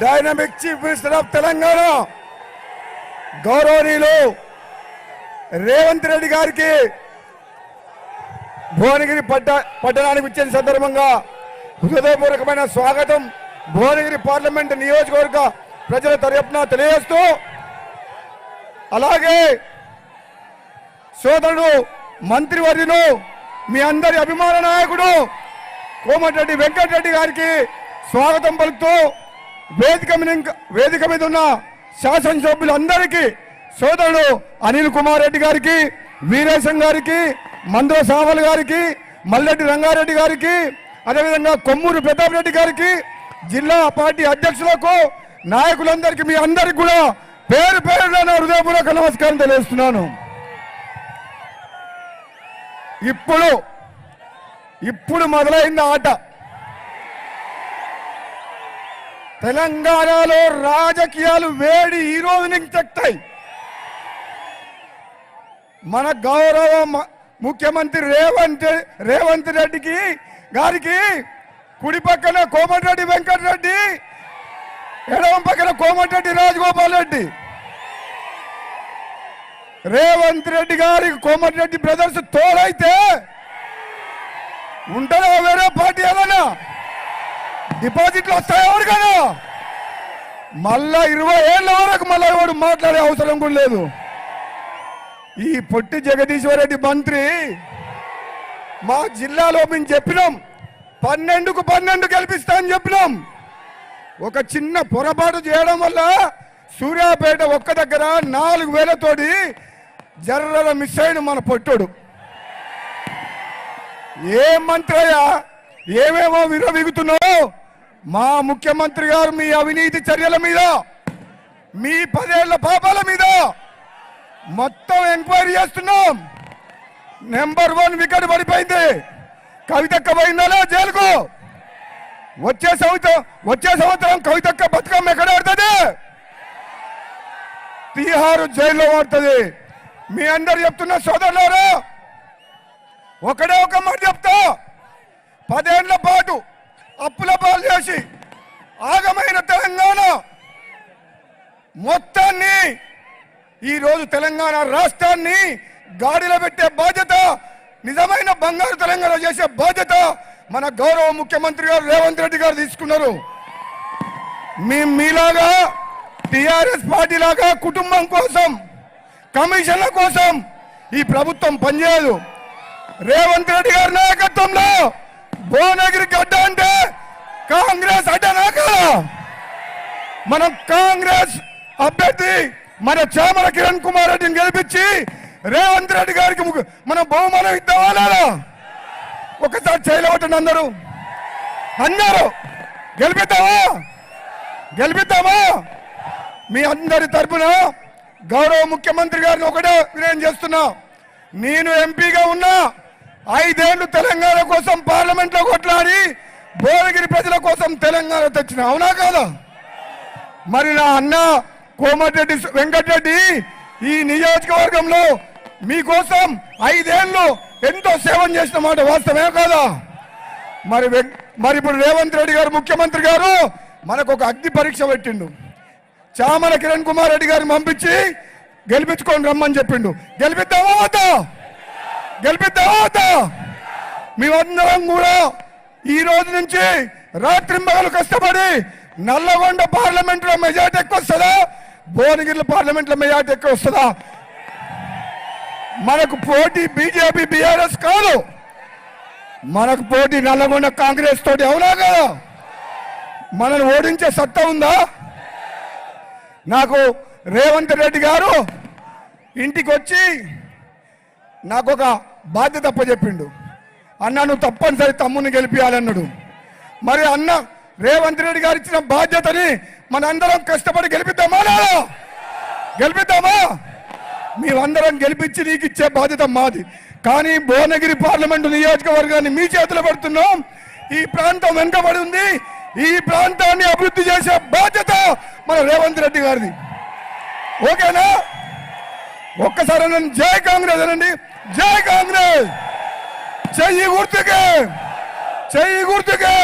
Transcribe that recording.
Dynamic chief minister of Telangana గౌరవనీయులు రేవంత్ రెడ్డి గారికి భువనగిరి పట్ట పట్టణానికి ఇచ్చిన సందర్భంగా హృదయపూర్వకమైన స్వాగతం. భువనగిరి పార్లమెంట్ నియోజకవర్గ ప్రజల తరపున తెలియజేస్తూ అలాగే సోదరుడు మంత్రివర్యులు మీ అందరి అభిమాన నాయకుడు కోమటిరెడ్డి వెంకటరెడ్డి గారికి స్వాగతం పలుకుతూ వేదిక వేదిక మీద ఉన్న శాసనసభ్యులందరికీ సోదరుడు అనిల్ కుమార్ రెడ్డి గారికి వీరేశం గారికి మందో సావల్ గారికి మల్లెడ్డి రంగారెడ్డి గారికి అదేవిధంగా కొమ్మూరు ప్రతాప్ రెడ్డి గారికి జిల్లా పార్టీ అధ్యక్షులకు నాయకులందరికీ మీ అందరికి కూడా పేరు పేరున నా హృదయపూర్వక నమస్కారం తెలియజేస్తున్నాను. ఇప్పుడు ఇప్పుడు మొదలైంది ఆట. తెలంగాణలో రాజకీయాలు వేడి ఈ రోజు నుంచి మన గౌరవ ముఖ్యమంత్రి రేవంత్ రేవంత్ రెడ్డికి గారికి కుడి పక్కన కోమటిరెడ్డి వెంకటరెడ్డి ఎడమ పక్కన కోమటిరెడ్డి రాజగోపాల్ రెడ్డి. రేవంత్ రెడ్డి గారికి కోమటిరెడ్డి బ్రదర్స్ తోడైతే ఉంటారా వేరే పార్టీ ఏదైనా? డిపాజిట్లు వస్తాయి కదా మళ్ళా ఇరవై ఏళ్ళ వరకు మళ్ళా ఎవడు మాట్లాడే అవసరం కూడా లేదు. ఈ పొట్టి జగదీశ్వర రెడ్డి మంత్రి మా జిల్లాలో మేము చెప్పినాం పన్నెండుకు పన్నెండు గెలిపిస్తా అని చెప్పినాం. ఒక చిన్న పొరపాటు చేయడం వల్ల సూర్యాపేట ఒక్క దగ్గర నాలుగు వేలతోటి జర్రల మిస్ అయిన మన పొట్టుడు. ఏ మంత్రయ్యా ఏమేమో విరవిగుతున్నావు మా ముఖ్యమంత్రి గారు మీ అవినీతి చర్యల మీద మీ పదేళ్ళ పాపాల మీద మొత్తం ఎంక్వైరీ చేస్తున్నాం. నెంబర్ వన్ వికెట్ పడిపోయింది. కవితక్క పోయిందా జైలుకు. వచ్చే సంవత్సరం వచ్చే సంవత్సరం కవితక్క బతుకమ్మ ఎక్కడ ఆడుతుంది? తీహారు జైల్లో ఆడుతుంది. మీ అందరు చెప్తున్న సోదరులారా ఒకడే ఒక మాట చెప్తా. పదేళ్ళ పాటు అప్పుల పాలు చేసి ఆగమైన తెలంగాణ మొత్తాన్ని ఈ రోజు తెలంగాణ రాష్ట్రాన్ని గాడిలో పెట్టే బాధ్యత నిజమైన బంగారు తెలంగాణ చేసే బాధ్యత మన గౌరవ ముఖ్యమంత్రి గారు రేవంత్ రెడ్డి గారు తీసుకున్నారు. మీ మీలాగా టిఆర్ఎస్ పార్టీ లాగా కుటుంబం కోసం కమిషన్ల కోసం ఈ ప్రభుత్వం పనిచేయదు. రేవంత్ రెడ్డి గారి నాయకత్వంలో భువనగిరి గడ్డ కాంగ్రెస్ అడ్డనా మనం కాంగ్రెస్ అభ్యర్థి మన చామల కిరణ్ కుమార్ రెడ్డిని గెలిపించి రేవంత్ రెడ్డి గారికి మనం బహుమానం ఇద్దామా లేదా? ఒకసారి చేయలేవటండి అందరూ. అందరూ. గెలిపిద్దామా? గెలిపిద్దామా? మీ అందరి తరపున గౌరవ ముఖ్యమంత్రి గారిని ఒకటే నేను చేస్తున్నా. నేను ఎంపీగా ఉన్నా ఐదేళ్ళు తెలంగాణ కోసం పార్లమెంట్లో కొట్లాడి భువనగిరి ప్రజల కోసం తెలంగాణ తెచ్చిన అవునా కాదా? మరి నా అన్న కోమటిరెడ్డి వెంకటరెడ్డి ఈ నియోజకవర్గంలో మీకోసం ఐదేళ్ళు ఎంతో సేవం చేసిన మాట వాస్తవమే కాదా? మరి వెం- మరి ఇప్పుడు రేవంత్ రెడ్డి గారు ముఖ్యమంత్రి గారు మనకు ఒక అగ్ని పరీక్ష పెట్టిండు. చామల కిరణ్ కుమార్ రెడ్డి గారిని పంపించి గెలిపించుకొని రమ్మని చెప్పిండు. గెలిపిద్దామా వద్దా? గెలిపిద్దామా వద్దా? మేమందరం కూడా ఈ రోజు నుంచి రాత్రింబగలు కష్టపడి నల్లగొండ పార్లమెంట్లో మెజార్టీ ఎక్కువ వస్తుందా? భువనగిరి పార్లమెంట్లో మెజార్టీ ఎక్కువ వస్తుందా? మనకు పోటీ బీజేపీ బీఆర్ఎస్ కాదు. మనకు పోటీ నల్లగొండ కాంగ్రెస్ తోటి అవునా కదా? మనల్ని ఓడించే సత్తా ఉందా? నాకు రేవంత్ రెడ్డి గారు ఇంటికి వచ్చి నాకు ఒక బాధ్యత అప్పచెప్పిండు. అన్న నువ్వు తప్పనిసరి తమ్ముని గెలిపించాలన్నాడు మరి అన్న రేవంత్ రెడ్డి గారు ఇచ్చిన బాధ్యతని మనందరం కష్టపడి గెలిపిద్దామా లేదా? గెలిపిద్దామా? మేమందరం గెలిపించి నీకు ఇచ్చే బాధ్యత మాది. కానీ భువనగిరి పార్లమెంటు నియోజకవర్గాన్ని మీ చేతిలో పెడుతున్నాం. ఈ ప్రాంతం వెనుకబడి ఉంది. ఈ ప్రాంతాన్ని అభివృద్ధి చేసే బాధ్యత మన రేవంత్ రెడ్డి గారిది. ఓకేనా? ఒక్కసారి జై కాంగ్రెస్ అనండి. జై కాంగ్రెస్. చెయ్యి గుర్తుకే. చెయ్యి గుర్తుకే!